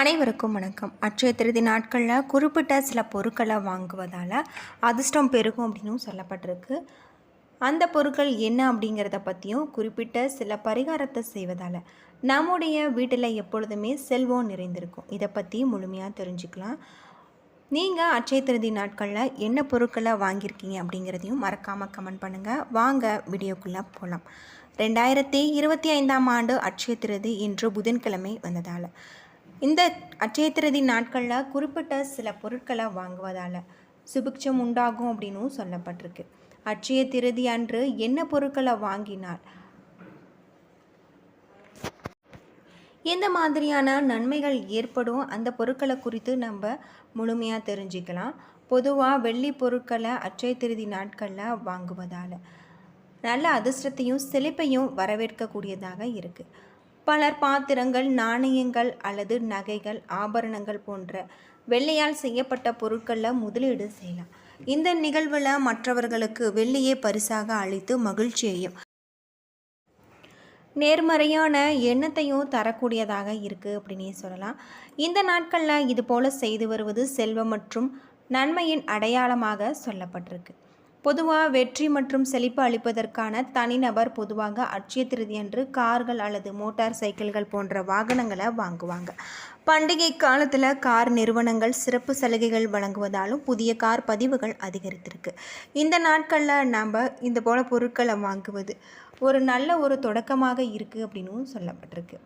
அனைவருக்கும் வணக்கம். அச்சய திருதி நாட்களில் குறிப்பிட்ட சில பொருட்களை வாங்குவதால் அதிர்ஷ்டம் பெருகும் அப்படின்னும் சொல்லப்பட்டிருக்கு. அந்த பொருட்கள் என்ன அப்படிங்கிறத பற்றியும் குறிப்பிட்ட சில பரிகாரத்தை செய்வதால் நம்முடைய வீட்டில் எப்பொழுதுமே செல்வம் நிறைந்திருக்கும். இதை பற்றி முழுமையாக தெரிஞ்சுக்கலாம். நீங்கள் அச்சய திருதி நாட்களில் என்ன பொருட்களை வாங்கியிருக்கீங்க அப்படிங்கிறதையும் மறக்காமல் கமெண்ட் பண்ணுங்கள் வாங்க வீடியோக்குள்ளே போகலாம் ரெண்டாயிரத்தி இருபத்தி ஐந்தாம் ஆண்டு அச்சய திருதி இன்று புதன்கிழமை வந்ததால். இந்த அட்சய திருதி நாட்களில் குறிப்பிட்ட சில பொருட்களை வாங்குவதால் சுபிக்ஷம் உண்டாகும் அப்படின்னும் சொல்லப்பட்டிருக்கு. அச்சய திருதி அன்று என்ன பொருட்களை வாங்கினால் எந்த மாதிரியான நன்மைகள் ஏற்படும்? அந்த பொருட்களை குறித்து நம்ம முழுமையாக தெரிஞ்சுக்கலாம். பொதுவாக வெள்ளி பொருட்களை அச்சய திருதி நாட்களில் வாங்குவதால். நல்ல அதிர்ஷ்டத்தையும் செழிப்பையும் வரவேற்கக்கூடியதாக இருக்குது பலர் பாத்திரங்கள் நாணயங்கள் அல்லது நகைகள் ஆபரணங்கள் போன்ற வெள்ளையால் செய்யப்பட்ட பொருட்களில் முதலீடு செய்யலாம். இந்த நிகழ்வில் மற்றவர்களுக்கு வெள்ளியை பரிசாக அளித்து மகிழ்ச்சியையும் நேர்மறையான எண்ணத்தையும் தரக்கூடியதாக இருக்குது அப்படின்னே சொல்லலாம். இந்த நாட்களில் இது போல் செய்து வருவது செல்வம் மற்றும் நன்மையின் அடையாளமாக சொல்லப்பட்டிருக்கு. பொதுவாக வெற்றி மற்றும் செழிப்பு அளிப்பதற்கான தனிநபர் பொதுவாக அட்சய திருதி அன்று கார்கள் அல்லது மோட்டார் சைக்கிள்கள் போன்ற வாகனங்களை வாங்குவாங்க. பண்டிகை காலத்தில் கார் நிறுவனங்கள் சிறப்பு சலுகைகள் வழங்குவதாலும் புதிய கார் பதிவுகள் அதிகரித்திருக்கு. இந்த நாட்களில் நாம் இந்த போல பொருட்களை வாங்குவது ஒரு நல்ல ஒரு தொடக்கமாக இருக்குது அப்படின்னும் சொல்லப்பட்டிருக்கு.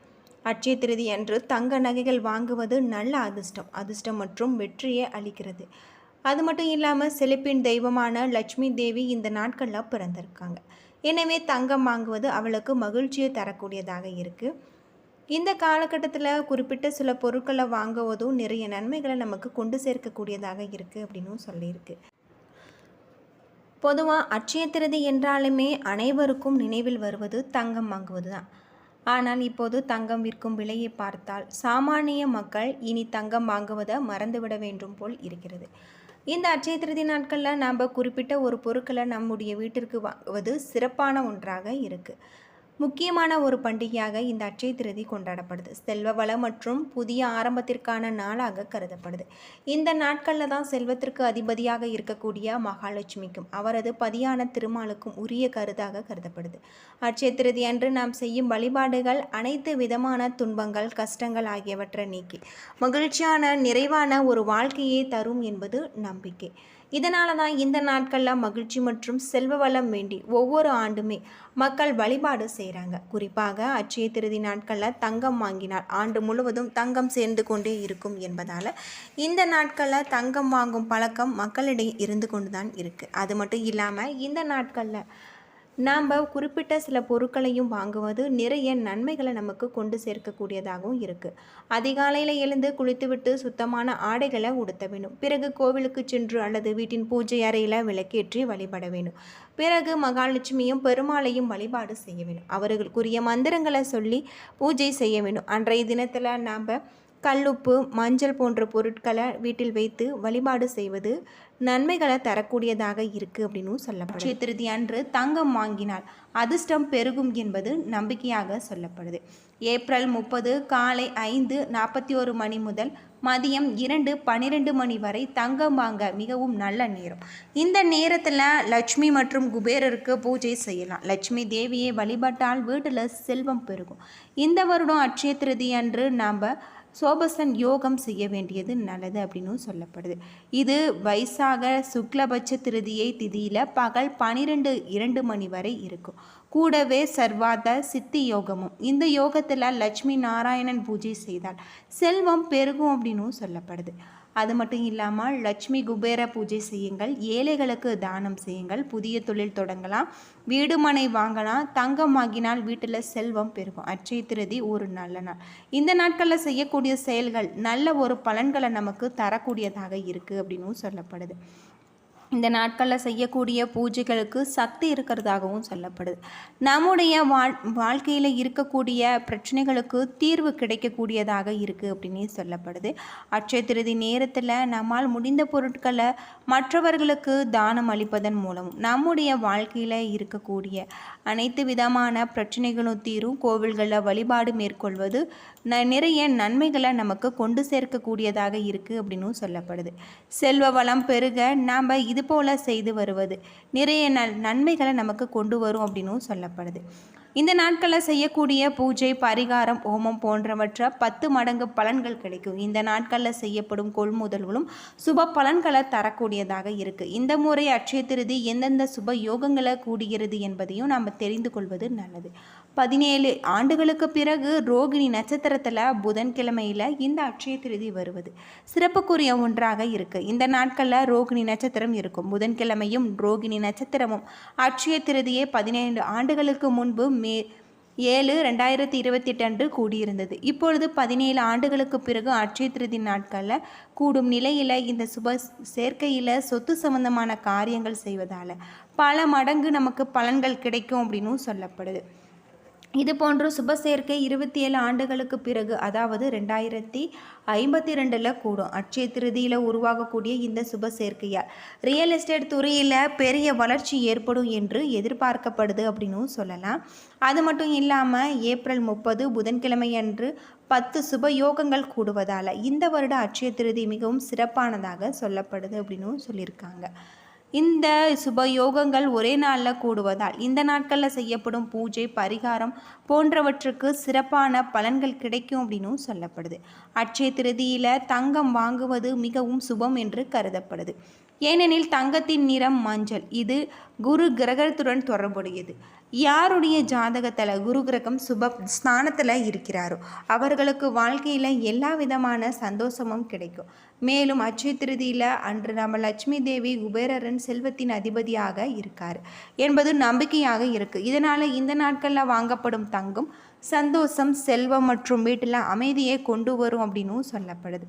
அட்சய திருதி அன்று தங்க நகைகள் வாங்குவது நல்ல அதிர்ஷ்டம். அதிர்ஷ்டம் மற்றும் வெற்றியை அளிக்கிறது. அது மட்டும் இல்லாமல் செழிப்பின் தெய்வமான லட்சுமி தேவி இந்த நாட்களில் பிறந்திருக்காங்க. எனவே தங்கம் வாங்குவது அவளுக்கு மகிழ்ச்சியை தரக்கூடியதாக இருக்குது இந்த காலகட்டத்தில் குறிப்பிட்ட சில பொருட்களை வாங்குவதும் நிறைய நன்மைகளை நமக்கு கொண்டு சேர்க்கக்கூடியதாக இருக்குது அப்படின்னும் சொல்லியிருக்கு. பொதுவாக அட்சய திருதி என்றாலுமே அனைவருக்கும் நினைவில் வருவது தங்கம் வாங்குவது தான் ஆனால் இப்போது தங்கம் விற்கும் விலையை பார்த்தால் சாமானிய மக்கள் இனி தங்கம் வாங்குவதை மறந்துவிட வேண்டும் போல் இருக்கிறது. இந்த அட்சய திருதி நாட்களில் நாம் குறிப்பிட்ட ஒரு பொருட்களை நம்முடைய வீட்டிற்கு வாங்குவது சிறப்பான ஒன்றாக இருக்குது முக்கியமான ஒரு பண்டிகையாக இந்த அட்சய திருதி கொண்டாடப்படுது. செல்வ வளம் மற்றும் புதிய ஆரம்பத்திற்கான நாளாக கருதப்படுது. இந்த நாட்களில் தான் செல்வத்திற்கு அதிபதியாக இருக்கக்கூடிய மகாலட்சுமிக்கும் அவரது பதியான திருமாலுக்கும் உரிய கருதாக கருதப்படுது. அட்சய திருதி அன்று நாம் செய்யும் வழிபாடுகள் அனைத்து விதமான துன்பங்கள் கஷ்டங்கள் ஆகியவற்றை நீக்கி மகிழ்ச்சியான நிறைவான ஒரு வாழ்க்கையை தரும் என்பது நம்பிக்கை. இதனால தான் இந்த நாட்களில் மகிழ்ச்சி மற்றும் செல்வ வளம் வேண்டி ஒவ்வொரு ஆண்டுமே மக்கள் வழிபாடு செய்கிறாங்க குறிப்பாக அச்சய திருதி நாட்களில் தங்கம் வாங்கினால் ஆண்டு முழுவதும் தங்கம் சேர்ந்து கொண்டே இருக்கும் என்பதால் இந்த நாட்களில் தங்கம் வாங்கும் பழக்கம் மக்களிடையே இருந்து கொண்டு தான் இருக்குது அது மட்டும் இல்லாமல் இந்த நாட்களில் நாம் குறிப்பிட்ட சில பொருட்களையும் வாங்குவது நிறைய நன்மைகளை நமக்கு கொண்டு சேர்க்கக்கூடியதாகவும் இருக்குது அதிகாலையில் எழுந்து குளித்துவிட்டு சுத்தமான ஆடைகளை உடுத்த வேணும் பிறகு கோவிலுக்கு சென்று அல்லது வீட்டின் பூஜை அறையில் விளக்கேற்றி வழிபட வேணும் பிறகு மகாலட்சுமியும் பெருமாளையும் வழிபாடு செய்ய வேணும் அவர்களுக்குரிய மந்திரங்களை சொல்லி பூஜை செய்ய வேணும் அன்றைய தினத்தில் நாம் கல்லுப்பு மஞ்சள் போன்ற பொருட்களை வீட்டில் வைத்து வழிபாடு செய்வது நன்மைகளை தரக்கூடியதாக இருக்குது அப்படின்னும் சொல்லப்படும் திருதி அன்று தங்கம் வாங்கினால் அதிர்ஷ்டம் பெருகும் என்பது நம்பிக்கையாக சொல்லப்படுது. ஏப்ரல் முப்பது காலை ஐந்து நாற்பத்தி ஒரு மணி முதல் மதியம் இரண்டு பன்னிரெண்டு மணி வரை தங்கம் வாங்க மிகவும் நல்ல நேரம். இந்த நேரத்தில் லட்சுமி மற்றும் குபேரருக்கு பூஜை செய்யலாம். லட்சுமி தேவியை வழிபட்டால் வீட்டில் செல்வம் பெருகும். இந்த வருடம் அட்சய திருதி அன்று நாம் சோபசன் யோகம் செய்ய வேண்டியது நல்லது அப்படின்னு சொல்லப்படுது. இது வைசாக சுக்லபட்ச திருதியை திதியில் பகல் பனிரெண்டு இரண்டு மணி வரை இருக்கும். கூடவே சர்வாத சித்தி யோகமும். இந்த யோகத்தில் லட்சுமி நாராயணன் பூஜை செய்தால் செல்வம் பெருகும் அப்படின்னும் சொல்லப்படுது. அது மட்டும் இல்லாமல் லட்சுமி குபேர பூஜை செய்யுங்கள் ஏழைகளுக்கு தானம் செய்யுங்கள் புதிய தொழில் தொடங்கலாம் வீடு மனை வாங்கலாம் தங்கம் வாங்கினால் வீட்டில் செல்வம் பெருகும். அச்சய திருதி ஒரு நல்ல நாள். இந்த நாட்களில் செய்யக்கூடிய செயல்கள் நல்ல ஒரு பலன்களை நமக்கு தரக்கூடியதாக இருக்குது அப்படின்னும் சொல்லப்படுது. இந்த நாட்களில் செய்யக்கூடிய பூஜைகளுக்கு சக்தி இருக்கிறதாகவும் சொல்லப்படுது. நம்முடைய வாழ் வாழ்க்கையில் இருக்கக்கூடிய பிரச்சனைகளுக்கு தீர்வு கிடைக்கக்கூடியதாக இருக்குது அப்படின்னு சொல்லப்படுது. அட்சய திருதி நேரத்தில் நம்மால் முடிந்த பொருட்களை மற்றவர்களுக்கு தானம் அளிப்பதன் மூலம் நம்முடைய வாழ்க்கையில் இருக்கக்கூடிய அனைத்து விதமான பிரச்சனைகளும் தீரும். கோவில்களில் வழிபாடு மேற்கொள்வது ந நிறைய நன்மைகளை நமக்கு கொண்டு சேர்க்கக்கூடியதாக இருக்குது அப்படின்னும் சொல்லப்படுது. செல்வ வளம் பெருக நாம் இது போல் செய்து வருவது. நிறைய ந நன்மைகளை நமக்கு கொண்டு வரும் அப்படின்னும் சொல்லப்படுது. இந்த நாட்களில் செய்யக்கூடிய பூஜை பரிகாரம் ஹோமம் போன்றவற்றை பத்து மடங்கு பலன்கள் கிடைக்கும். இந்த நாட்களில் செய்யப்படும் கொள்முதல்களும் சுப பலன்களை தரக்கூடியதாக இருக்குது இந்த முறை அட்சய திருதி எந்தெந்த சுப யோகங்களை கூடுகிறது என்பதையும் நாம் தெரிந்து கொள்வது நல்லது. பதினேழு ஆண்டுகளுக்கு பிறகு ரோகிணி நட்சத்திரத்தில் புதன்கிழமையில் இந்த அட்சய திருதி வருவது. சிறப்புக்குரிய ஒன்றாக இருக்குது இந்த நாட்களில் ரோகிணி நட்சத்திரம் இருக்கும். புதன்கிழமையும் ரோகிணி நட்சத்திரமும் அட்சய திருதியே பதினேழு ஆண்டுகளுக்கு முன்பு மே ஏழு ரெண்டாயிரத்தி இருபத்தி எட்டு அன்று கூடியிருந்தது. இப்பொழுது பதினேழு ஆண்டுகளுக்கு பிறகு அட்சய திருதி நாட்களில் கூடும் நிலையில் இந்த சுப சேர்க்கையில் சொத்து சம்பந்தமான காரியங்கள் செய்வதால் பல மடங்கு நமக்கு பலன்கள் கிடைக்கும் அப்படின்னும் சொல்லப்படுது. இது போன்று சுப சேர்க்கை இருபத்தி ஏழு ஆண்டுகளுக்கு பிறகு அதாவது ரெண்டாயிரத்தி ஐம்பத்தி ரெண்டில் கூடும். அட்சய திருதியில் உருவாகக்கூடிய இந்த சுப சேர்க்கையால் ரியல் எஸ்டேட் துறையில் பெரிய வளர்ச்சி ஏற்படும் என்று எதிர்பார்க்கப்படுது அப்படின்னும் சொல்லலாம். அது மட்டும் இல்லாமல் ஏப்ரல் முப்பது புதன்கிழமை அன்று பத்து சுப யோகங்கள் கூடுவதால் இந்த வருட அட்சய திருதி மிகவும் சிறப்பானதாக சொல்லப்படுது அப்படின்னும் சொல்லியிருக்காங்க. இந்த சுப யோகங்கள் ஒரே நாளில் கூடுவதால் இந்த நாட்களில் செய்யப்படும் பூஜை பரிகாரம் போன்றவற்றுக்கு சிறப்பான பலன்கள் கிடைக்கும் அப்படின்னும் சொல்லப்படுது. அட்சய திருதியில் தங்கம் வாங்குவது மிகவும் சுபம் என்று கருதப்படுது. ஏனெனில் தங்கத்தின் நிறம் மஞ்சள். இது குரு கிரகத்துடன் தொடர்புடையது. யாருடைய ஜாதகத்தில் குரு கிரகம் சுப ஸ்தானத்தில் இருக்கிறாரோ அவர்களுக்கு வாழ்க்கையில் எல்லா விதமான சந்தோஷமும் கிடைக்கும். மேலும் அச்சய திருதியில் அன்று நம்ம லட்சுமி தேவி குபேரரன் செல்வத்தின் அதிபதியாக இருக்கார் என்பது நம்பிக்கையாக இருக்குது இதனால் இந்த நாட்களில் வாங்கப்படும் தங்கம் சந்தோஷம் செல்வம் மற்றும் வீட்டில் அமைதியை கொண்டு வரும் அப்படின்னும் சொல்லப்படுது.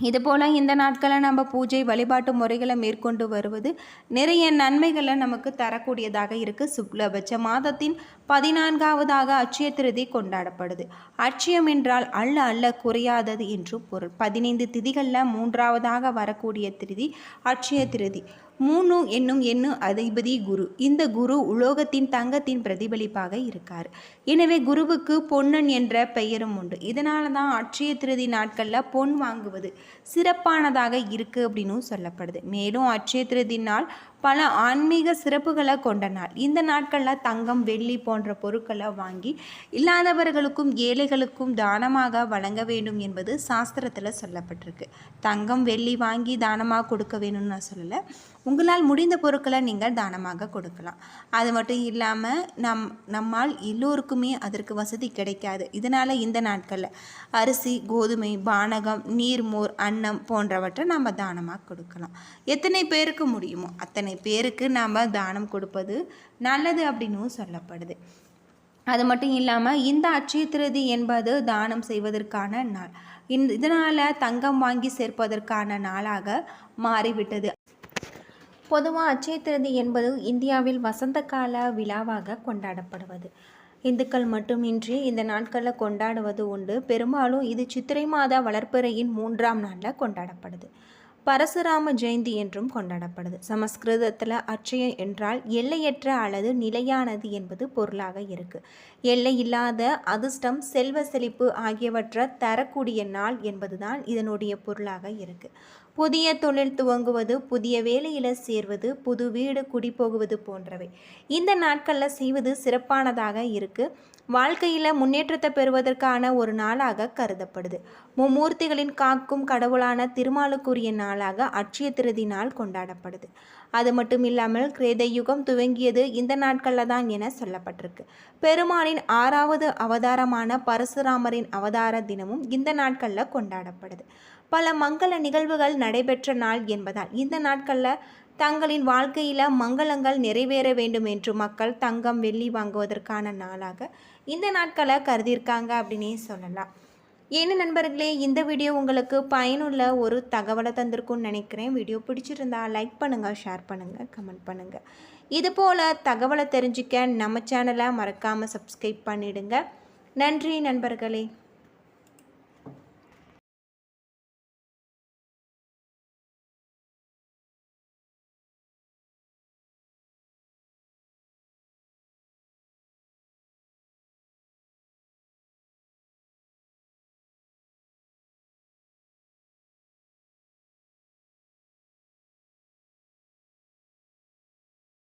இதுபோல் இந்த நாட்களில் நம்ம பூஜை வழிபாட்டு முறைகளை மேற்கொண்டு வருவது நிறைய நன்மைகளை நமக்கு தரக்கூடியதாக இருக்குது சுக்லபட்ச மாதத்தின் பதினான்காவதாக அட்சய திருதி கொண்டாடப்படுது. அட்சயம் என்றால் அள்ள அள்ள குறையாதது என்று பொருள். பதினைந்து திதிகளில் மூன்றாவதாக வரக்கூடிய திருதி அட்சய திருதி. மூணு என்னும் எண்ணு அதிபதி குரு. இந்த குரு உலோகத்தின் தங்கத்தின் பிரதிபலிப்பாக இருக்கார். எனவே குருவுக்கு பொன்னன் என்ற பெயரும் உண்டு. இதனால தான் அட்சய திருதி நாட்களில் பொன் வாங்குவது சிறப்பானதாக இருக்குது அப்படின்னும் சொல்லப்படுது. மேலும் அட்சய திருதி நாள் பல ஆன்மீக சிறப்புகளை கொண்ட நாள். இந்த நாட்களில் தங்கம் வெள்ளி போன்ற பொருட்களை வாங்கி இல்லாதவர்களுக்கும் ஏழைகளுக்கும் தானமாக வழங்க வேண்டும் என்பது சாஸ்திரத்தில் சொல்லப்பட்டிருக்கு. தங்கம் வெள்ளி வாங்கி தானமாக கொடுக்க வேணும்னு நான் சொல்லலை. உங்களால் முடிந்த பொருட்களை நீங்கள் தானமாக கொடுக்கலாம். அது மட்டும் இல்லாமல் நம் நம்மால் எல்லோருக்குமே அதற்கு வசதி கிடைக்காது. இதனால் இந்த நாட்களில் அரிசி கோதுமை பானகம் நீர்மோர் அன்னம் போன்றவற்றை நம்ம தானமாக கொடுக்கலாம். எத்தனை பேருக்கு முடியுமோ அத்தனை பேருக்கு நாம் தானம் கொடுப்பது நல்லது அப்படின்னும் சொல்லப்படுது. அது மட்டும் இல்லாமல் இந்த அட்சய திருதி என்பது தானம் செய்வதற்கான நாள். இந்த இதனால் தங்கம் வாங்கி சேர்ப்பதற்கான நாளாக மாறிவிட்டது. பொதுவாக அட்சய திருதி என்பது இந்தியாவில் வசந்த கால விழாவாக கொண்டாடப்படுவது. இந்துக்கள் மட்டுமின்றி இந்த நாட்களில் கொண்டாடுவது உண்டு. பெரும்பாலும் இது சித்திரை மாத வளர்ப்பிறையின் மூன்றாம் நாளில் கொண்டாடப்படுது. பரசுராம ஜெயந்தி என்றும் கொண்டாடப்படுது. சமஸ்கிருதத்தில் அட்சய என்றால் எல்லையற்ற அல்லது நிலையானது என்பது பொருளாக இருக்கு. எல்லை இல்லாத அதிர்ஷ்டம் செல்வ செழிப்பு ஆகியவற்றை தரக்கூடிய நாள் என்பதுதான் இதனுடைய பொருளாக இருக்கு. புதிய தொழில் துவங்குவது புதிய வேலையில் சேர்வது புது வீடு குடிபோகுவது போன்றவை. இந்த நாட்களில் செய்வது சிறப்பானதாக இருக்குது வாழ்க்கையில் முன்னேற்றத்தை பெறுவதற்கான ஒரு நாளாக கருதப்படுது. மும்மூர்த்திகளின் காக்கும் கடவுளான திருமாலுக்குரிய நாளாக அட்சய திருதி நாள் கொண்டாடப்படுது. அது மட்டும் இல்லாமல் கிரேத யுகம் துவங்கியது இந்த நாட்களில் தான் என சொல்லப்பட்டிருக்கு. பெருமாளின் ஆறாவது அவதாரமான பரசுராமரின் அவதார தினமும் இந்த நாட்களில் கொண்டாடப்படுது. பல மங்கள நிகழ்வுகள் நடைபெற்ற நாள் என்பதால் இந்த நாட்களில் தங்களின் வாழ்க்கையில் மங்களங்கள் நிறைவேற வேண்டும் என்று மக்கள் தங்கம் வெள்ளி வாங்குவதற்கான நாளாக இந்த நாட்களை கருதியிருக்காங்க அப்படின்னே சொல்லலாம். என்ன நண்பர்களே இந்த வீடியோ உங்களுக்கு பயனுள்ள ஒரு தகவலை தந்திருக்கும்னு நினைக்கிறேன். வீடியோ பிடிச்சிருந்தா லைக் பண்ணுங்கள் ஷேர் பண்ணுங்கள் கமெண்ட் பண்ணுங்கள் இது போல் தகவலை தெரிஞ்சுக்க நம்ம சேனலை மறக்காமல் சப்ஸ்கிரைப் பண்ணிவிடுங்க நன்றி நண்பர்களே.